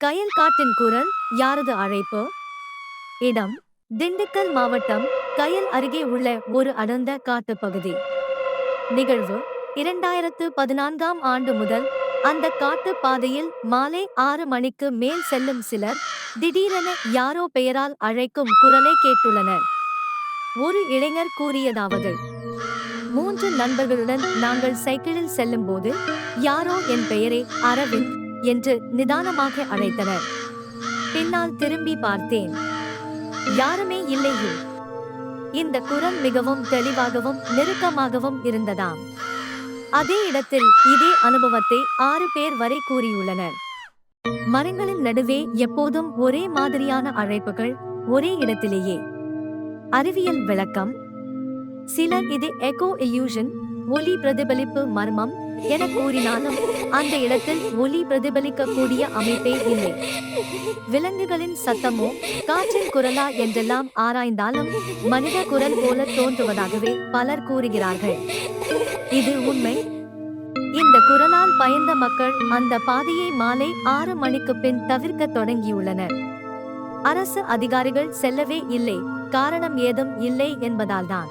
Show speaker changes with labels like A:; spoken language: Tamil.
A: கயல் காட்டின் குரல் யாரது அழைப்பு? இடம் திண்டுக்கல் மாவட்டம் கயல் அருகே உள்ள ஒரு அடர்ந்த காட்டுப்பகுதி நிகழ்வு இரண்டாயிரத்து பதினான்காம் ஆண்டு முதல் அந்த காட்டு பாதையில் மாலை ஆறு மணிக்கு மேல் செல்லும் சிலர் திடீரென யாரோ பெயரால் அழைக்கும் குரலை கேட்டுள்ளனர். ஒரு இளைஞர் கூறியதாவது மூன்று நண்பர்களுடன் நாங்கள் சைக்கிளில் செல்லும்போது யாரோ என் பெயரை அரவிந்த் என்று நிதானமாக அழைத்தனர். பின்னால் திரும்பி பார்த்தேன். யாருமே இல்லையே. இந்த குரல் மிகவும் தெளிவாகவும் நெருக்கமாகவும் இருந்ததாம். அதே இடத்தில் இதே அனுபவத்தை ஆறு பேர் வரை கூறியுள்ளனர். மரங்களின் நடுவே எப்போதும் ஒரே மாதிரியான அழைப்புகள் ஒரே இடத்திலேயே. அறிவியல் விளக்கம். சிலர் இது எகோ எயூஷன் ஒலி பிரதிபலிப்பு மர்மம் என கூறினாலும் அந்த இடத்தில் ஒலி பிரதிபலிக்கக்கூடிய அமைப்பே இல்லை. விலங்குகளின் சத்தமோ காற்றின் குரலா என்றெல்லாம் ஆராய்ந்தாலும் மனித குரல் போல தோன்றுவதாகவே பலர் கூறுகிறார்கள். இது உண்மை. இந்த குரலால் பயந்த மக்கள் அந்த பாதையை மாலை ஆறு மணிக்கு பின் தவிர்க்க தொடங்கியுள்ளனர். அரசு அதிகாரிகள் செல்லவே இல்லை. காரணம் ஏதும் இல்லை என்பதால்தான்.